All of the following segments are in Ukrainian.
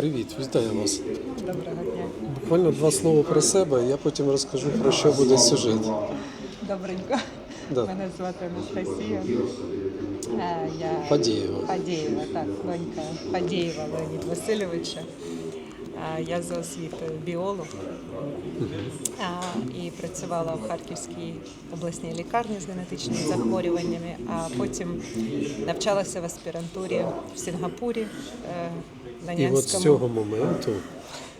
Привіт, вітаю вас. Доброго дня. Буквально два слова про себе, я потім розкажу про що буде сюжет. Добренько. Да. Мене звати Анастасія. Е, Я Фадієва. Фадієва, так, донька Фадієва Леоніда Васильовича. Е, Я за освітою біолог А, і працювала в Харківській обласній лікарні з генетичними захворюваннями, а потім навчалася в аспірантурі в Сінгапурі на І от з цього моменту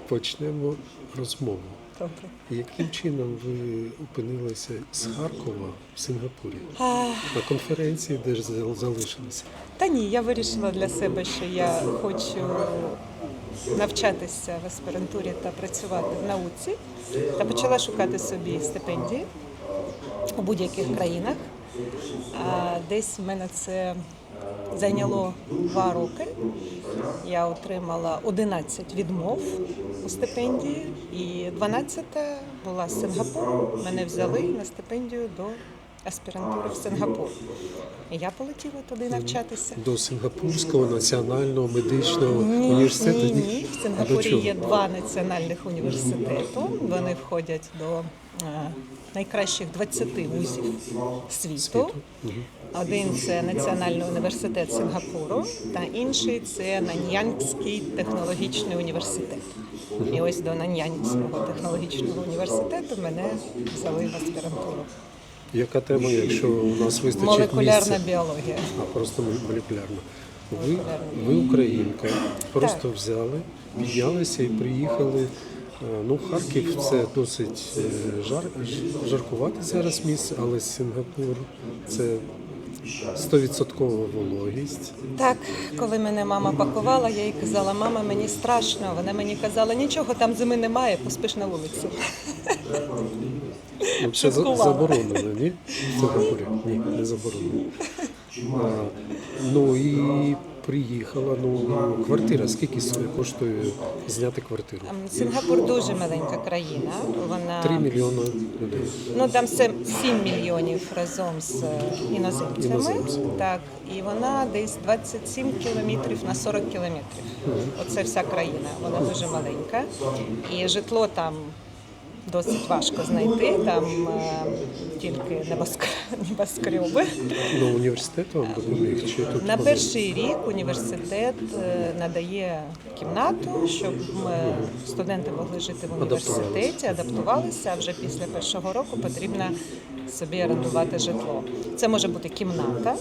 почнемо розмову. Добре. Яким чином ви опинилися з Харкова в Сингапурі А, на конференції, де ж залишилися? Та ні, я вирішила для себе, що я хочу навчатися в аспірантурі та працювати в науці. Та почала шукати собі стипендії у будь-яких країнах. Десь в мене це зайняло два роки. Я отримала 11 відмов у стипендії, і 12 була з Сингапуру. Мене взяли на стипендію до аспірантури в Сингапур. І я полетіла туди навчатися. До Сингапурського національного медичного університету? Ні, ні. В Сингапурі є два національних університету. Вони входять до е, найкращих 20 вузів світу. Один це Національний університет Сингапуру, та інший це Наньянгський технологічний університет. І ось до Наньянгського технологічного університету мене взяли в аспірантуру. Яка тема, якщо у нас вистачить Молекулярна місця? біологія. А просто молекулярно. Ви, ви українка, просто Так. взяли, піднялися і приїхали. Е, Ну, Харків це досить е, жар, жаркувати зараз місце, але Сингапур це 100% вологість. Так, коли мене мама пакувала, я їй казала, мама, мені страшно. Вона мені казала, нічого там зими немає, поспиш на вулицю. Ну, це заборонено, ні? В Сингапурі? Ні, не заборонено. А, ну і приїхала. Ну, квартира. Скільки с- коштує зняти квартиру? Ем, Сингапур дуже маленька країна. Вона 3 мільйони людей. ну там все 7 мільйонів разом з е, іноземцями. Іноземцями. Так, і вона десь 27 кілометрів на 40 кілометрів. Оце вся країна. Вона дуже маленька. І житло там. Досить важко знайти, там е, тільки небоск... небоскреби. Ну, університет вам допоміг чи тут На перший рік університет е, надає кімнату, щоб ми, студенти могли жити в університеті, адаптувалися. А вже після першого року потрібно собі орендувати житло. Це може бути кімната,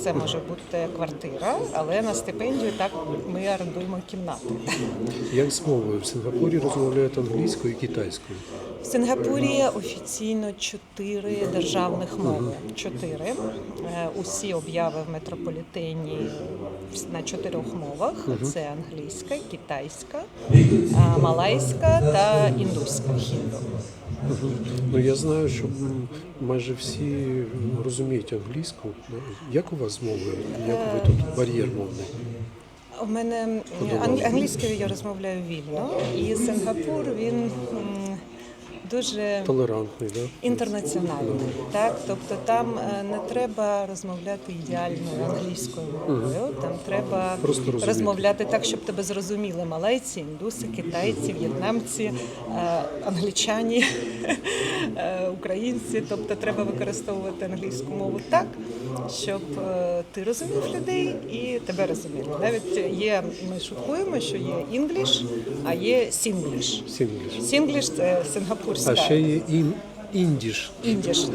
це може бути квартира, але на стипендію так ми орендуємо кімнату. Як з мовою в Сингапурі розмовляють англійською і китайською. В Сингапурі офіційно чотири державних мови. Чотири Е, усі обяви в метрополітені на чотирьох мовах: це англійська, китайська, е, малайська та індуська хінду. Ну я знаю, що майже всі розуміють англійську. Як у вас з мовою? Як ви тут бар'єр мовний? У мене англійською я розмовляю вільно, і Сингапур він дуже Толерантний, да? Інтернаціональний, так тобто там е, не треба розмовляти ідеальною англійською мовою. Там треба Просто розмовляти так, щоб тебе зрозуміли малайці, індуси, китайці, в'єтнамці, е, англічані, е, українці. Тобто треба використовувати англійську мову так, щоб ти розумів людей і тебе розуміли. Навіть є, ми шуткуємо, що є інгліш, а є сінгліш. Сінгліш. Це сингапурська. А ще є ін, індіш. Індіш.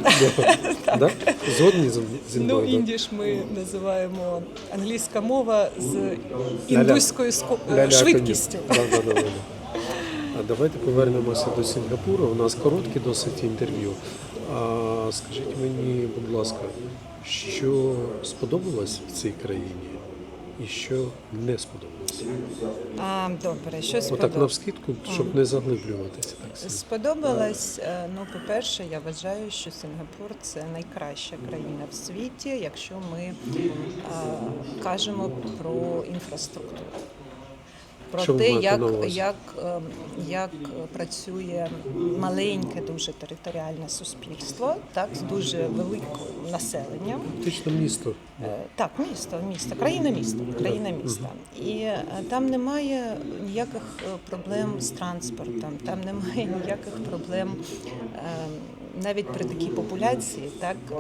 Да? Да? Згодні з- зі Ну, да? індіш ми називаємо англійська мова з індуською ско- Ля-ля, швидкістю. Да, да, да, да. А давайте повернемося до Сінгапуру. У нас коротке досить інтерв'ю. А скажіть мені, будь ласка, що сподобалось в цій країні і що не сподобалось? А, добре, що Отак сподобалось? навскидку, щоб не заглиблюватися так сильно. Сподобалось, е, ну, по-перше, я вважаю, що Сингапур це найкраща країна в світі, якщо ми е, кажемо про інфраструктуру. Про Що ви те, маєте як, на увазі? як, ем, як працює маленьке, дуже територіальне суспільство, так, з дуже великим населенням. Фактично місто. Е, Так, місто, місто, країна місто, країна міста. І е, там немає ніяких е, проблем з транспортом, там немає ніяких проблем е, навіть при такій популяції, так е,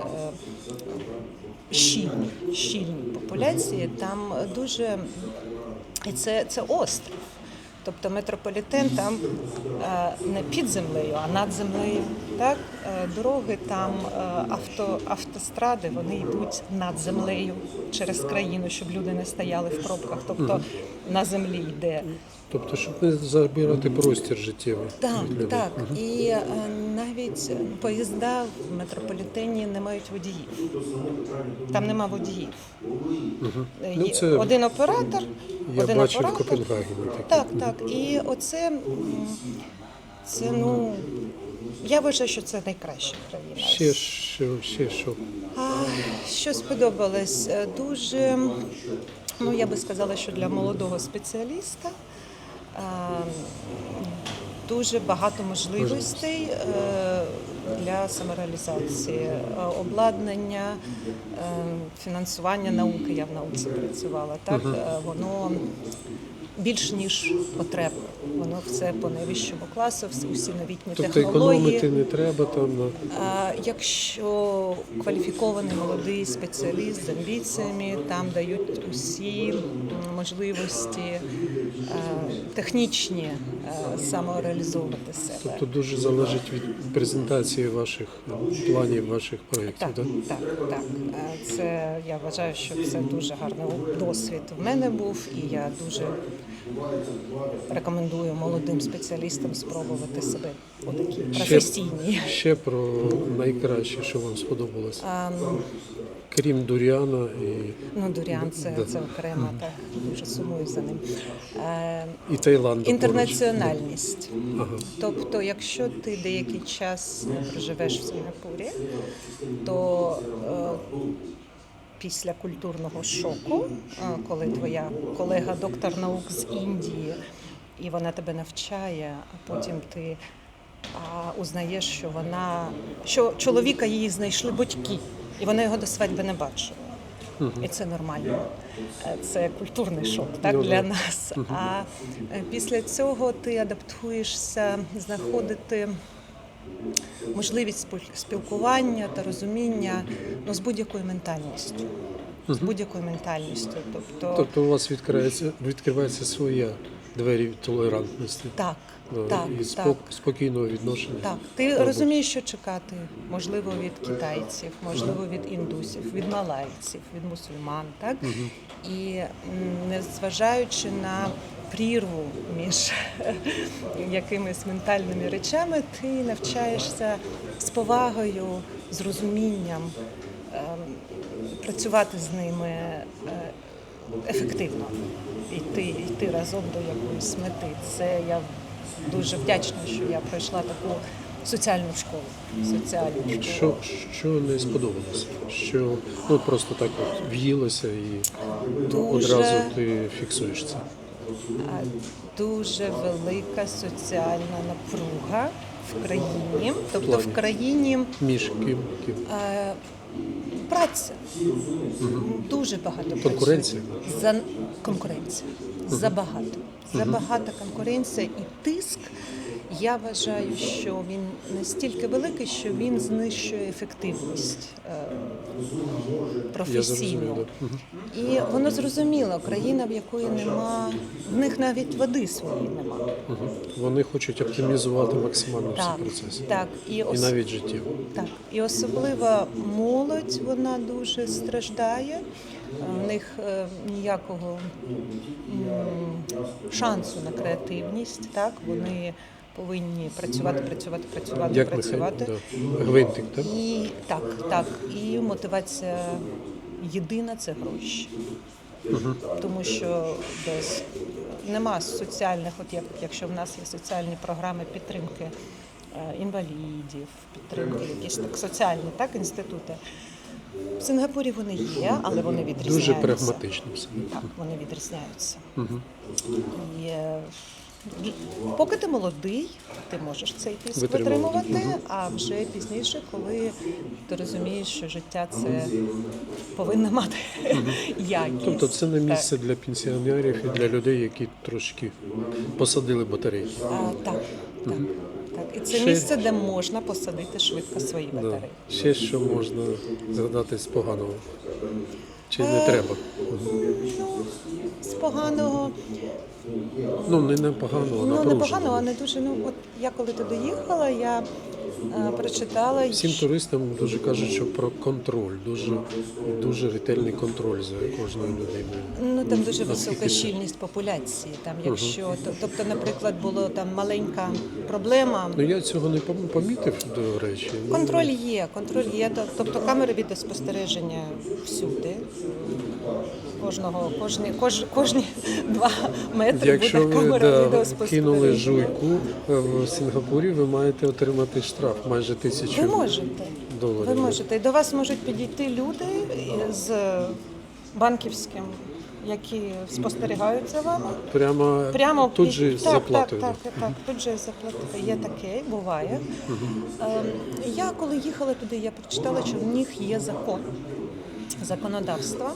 щільній, щільній популяції, там дуже і це, це острів. Тобто метрополітен там е, не під землею, а над землею. Так? Е, Дороги там, е, авто, автостради, вони йдуть над землею через країну, щоб люди не стояли в пробках. Тобто на землі йде. Тобто, щоб не забирати простір життєвий. Так, від людей. так. І е, навіть поїзда в метрополітені не мають водіїв. Там нема водіїв. Е, Ну, є це один оператор, Я один бачив в оператор. Копенгагені. таке. Так, так. І оце м, це ну. Я вважаю, що це найкраща країна. Ще що, ще що. А, що сподобалось? Е, Дуже, ну я би сказала, що для молодого спеціаліста дуже багато можливостей е, для самореалізації, Е, обладнання, е, фінансування науки. Я в науці працювала. Так Е, воно більш ніж потрібно. Воно все по найвищому класу, всі- усі новітні Тобто технології. економити не треба там А Якщо кваліфікований молодий спеціаліст з амбіціями, там дають усі можливості е, технічні е, самореалізовувати себе. тобто дуже залежить від презентації ваших планів, ваших проєктів. Так, Так? так, так. Е, Це я вважаю, що це дуже гарний досвід в мене був, і я дуже рекомендую молодим спеціалістам спробувати себе у такій професійній. ще про найкраще, що вам сподобалось, А, крім Дуріана і, Ну, Дуріан це, Да. це окремо, так дуже сумую за ним. Е, і Таїланду. інтернаціональність. Ага. Тобто, якщо ти деякий час проживеш в Сингапурі, то е, після культурного шоку, коли твоя колега доктор наук з Індії, і вона тебе навчає, а потім ти а, узнаєш, що вона що чоловіка її знайшли батьки, і вона його до свадьби не бачила. І це нормально. Е, Це культурний шок так, Ну, для нас. А е, після цього ти адаптуєшся знаходити можливість спілкування та розуміння ну, з будь-якою ментальністю. З будь-якою ментальністю. Тобто, Тобто у вас відкривається, відкривається своя двері толерантності так, е, так, і так. спокійного відношення. Так, ти Мабуть. розумієш, що чекати, можливо, від китайців, можливо, від індусів, від малайців, від мусульман, так? І м, незважаючи на прірву між якимись ментальними речами, ти навчаєшся з повагою, з розумінням ем, працювати з ними е, ефективно, йти, йти разом до якоїсь мети. Це я дуже вдячна, що я пройшла таку соціальну школу. Соціальну школу. Що, що не сподобалося? Що ну просто так от в'їлося і Дуже- одразу ти фіксуєш це. Дуже велика соціальна напруга в країні, тобто в країні Між ким, е, праця. Дуже багато Конкуренція? За конкуренція. Забагато. Забагата конкуренція і тиск. Я вважаю, що він настільки великий, що він знищує ефективність е, професійну. І воно зрозуміло, країна, в якої нема, в них навіть води своєї нема. Вони хочуть оптимізувати максимально всі Так, процеси. так. І, І ос... навіть життєво. так. І особливо молодь вона дуже страждає. У них е, ніякого шансу на креативність. Так? Вони повинні працювати, працювати, працювати, Як працювати. да. гвинтик, так? І так, так. І мотивація єдина це гроші. Тому що без нема соціальних, от як якщо в нас є соціальні програми підтримки е, інвалідів, підтримки, якісь так соціальні так, інститути. В Сингапурі вони є, але вони відрізняються. Дуже прагматично. Так, вони відрізняються. Мгм. І е, поки ти молодий, ти можеш цей тиск Витримувати. витримувати, а вже пізніше, коли ти розумієш, що життя це повинно мати якість. Тобто це не Так. місце для пенсіонерів і для людей, які трошки посадили батареї. А, так, так, так. І це Ще- місце, де можна посадити швидко свої Да. батареї. Ще що можна згадати з поганого? Чи не треба? З поганого, Ну, не непоганого, а ну не напруженого. поганого, а не дуже. Ну от я коли туди їхала, я прочитала Всім що- туристам дуже кажуть, що про контроль, дуже, дуже ретельний контроль за кожною людиною. Ну там дуже висока щільність популяції. Там, якщо то- тобто, наприклад, було там маленька проблема. Ну я цього не помітив, до речі. Ну, Контроль є, контроль є. Тобто камери відеоспостереження всюди. Кожного, кожні, кож, кожні два метри Якщо буде ви камера да, кинули жуйку е, в Сінгапурі, ви маєте отримати штраф майже тисячу Ви можете. доларів. Ви можете. І до вас можуть підійти люди з банківським, які спостерігають за вами. Прямо, Прямо тут під- же так, заплатою. Так, так, так, тут же заплатою. Є таке, буває. Ем, я коли їхала туди, я прочитала, що в них є закон, законодавство,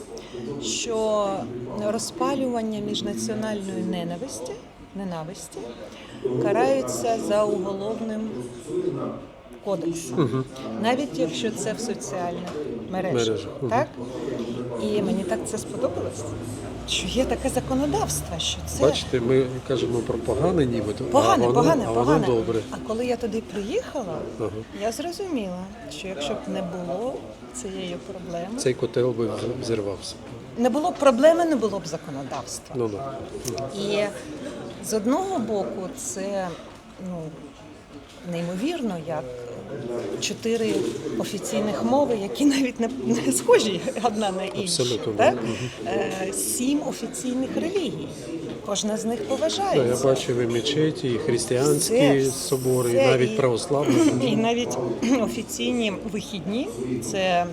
що розпалювання міжнаціональної ненависті, ненависті караються за уголовним кодексом, навіть якщо це в соціальних мережах. Мгм. Так? І мені так це сподобалось. Що є таке законодавство, що це Бачите, ми кажемо про погане нібито, погане, а воно, погане, а погане. добре. А коли я туди приїхала, Ага. я зрозуміла, що якщо б не було цієї проблеми, Цей котел би взірвався. не було б проблеми, не було б законодавства. Ну, ну. І з одного боку, це ну, неймовірно, як чотири офіційних мови, які навіть не, не схожі одна на іншу. Так? Е, Сім офіційних релігій. Кожна з них поважається. я бачив і мечеті, і християнські Це- собори, і навіть і- православні. І навіть офіційні вихідні це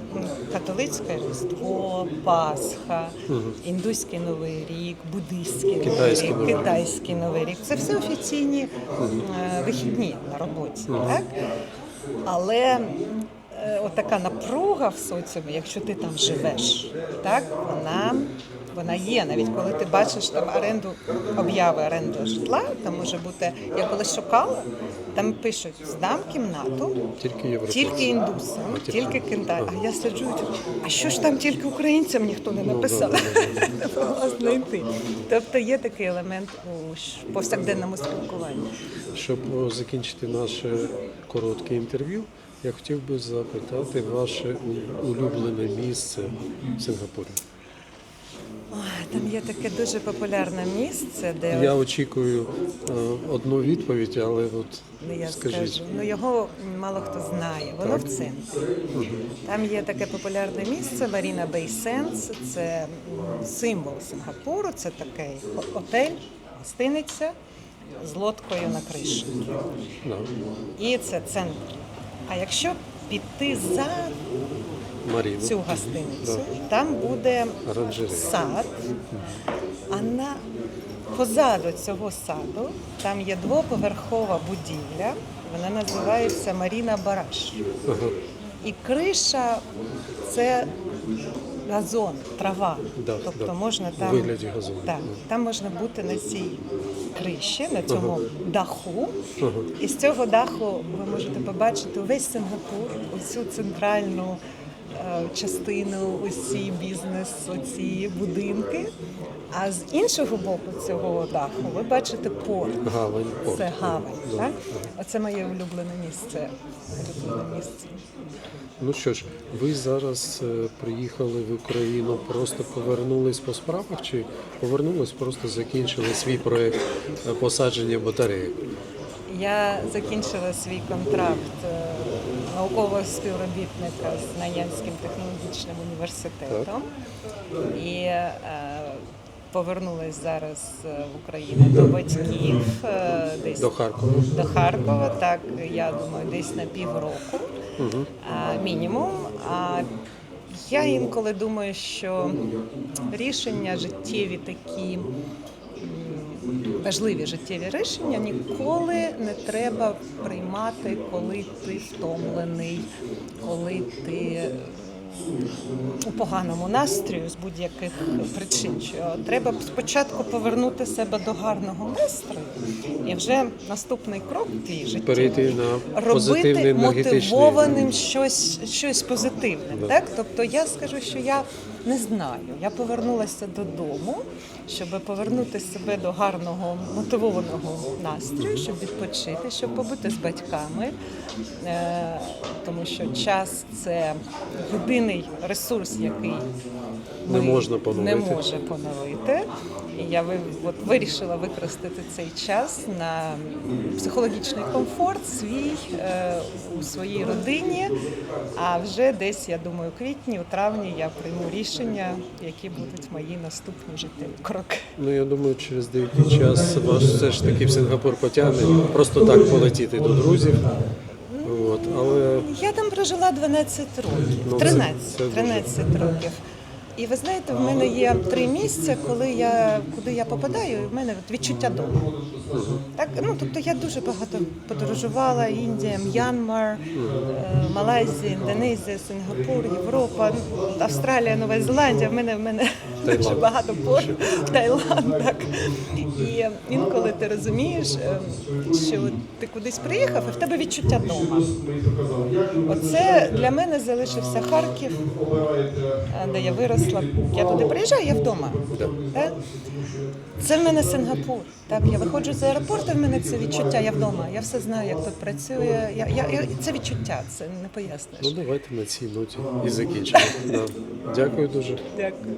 католицьке Різдво, Пасха, індуський Новий рік, буддийський Новий Китайський рік, Новий рік. китайський Новий рік. Це все офіційні е, вихідні на роботі. Так? Але е, отака напруга в соціумі, якщо ти там живеш, так, вона, вона є. Навіть коли ти бачиш там оренду, обяви оренду житла, там може бути, я колись шукала, там пишуть, здам кімнату, Тільки європейські. тільки індусам, А, тільки- тільки кентай. А я сиджу, а що ж там тільки українцям ніхто не написав? Знайти. Тобто є такий елемент у повсякденному спілкуванні. Щоб закінчити наше коротке інтерв'ю, я хотів би запитати ваше улюблене місце в Сингапурі. Ой, Там є таке дуже популярне місце, де Я очікую е, одну відповідь, але от ну, я скажіть. скажу, ну його мало хто знає. Воно в центрі. Там є таке популярне місце Маріна Бей Сенс. Це м, символ Сингапуру. Це такий го- готель, гостиниця з лодкою на криші. Да. І це центр. А якщо піти за Маріна. цю гостиницю, там буде Оранжерея. сад, а на позаду цього саду там є двоповерхова будівля, вона називається Маріна Бараш. Ага. І криша це газон, трава. Да, тобто да. можна У там вигляді газону. Так, там можна бути на цій криші, на цьому даху. Ага. І з цього даху ви можете побачити увесь Сингапур, усю центральну частину, усі бізнес, оці будинки. А з іншого боку цього даху ви бачите порт. Гавань. порт. Це гавань. Да. Так? Оце моє улюблене місце. Улюблене місце. Ну що ж, ви зараз е, приїхали в Україну, просто повернулись по справах, чи повернулись, просто закінчили свій проект е, посадження батареїв? Я закінчила свій контракт е, наукового співробітника з Наянським технологічним університетом і е, повернулася зараз е, в Україну до батьків е, десь До Харкова. до Харкова. Так я думаю, десь на півроку а, мінімум. А Я інколи думаю, що рішення життєві такі важливі життєві рішення ніколи не треба приймати, коли ти втомлений, коли ти у поганому настрою з будь-яких причин. Що треба спочатку повернути себе до гарного настрою, і вже наступний крок твій житті Перейти на робити мотивованим щось, щось позитивне. Да. Так? Тобто я скажу, що я не знаю. Я повернулася додому, щоб повернути себе до гарного мотивованого настрою, щоб відпочити, щоб побути з батьками. Е, тому що час це єдиний ресурс, який Не можна поновити. Не може поновити. І я ви- от вирішила використати цей час на психологічний комфорт свій е, у своїй родині. А вже десь, я думаю, у квітні, у травні я прийму рішення, які будуть мої наступні життєві кроки. Ну я думаю, через деякий час вас все ж таки в Сингапур потягне просто так полетіти до друзів. От, але Я там прожила 12 років, Ну, це- 13, 13 років. І ви знаєте, в мене є три місця, коли я куди я попадаю, і в мене відчуття дому. Так, ну тобто я дуже багато подорожувала: Індія, М'янмар, е, Малайзія, Індонезія, Сингапур, Європа, Австралія, Нова Зеландія. В мене в мене дуже багато пор Таїланд. Так і інколи ти розумієш, е, що ти кудись приїхав, і в тебе відчуття дому. Оце для мене залишився Харків, е, де я виросла. Я туди приїжджаю, я вдома. Так? Це в мене Сингапур. Так, я виходжу з аеропорту, в мене це відчуття, я вдома. Я все знаю, як тут працює. Я, я, я, це відчуття, це не поясниш. ну давайте на цій ноті і закінчимо. Дякую дуже. Дякую.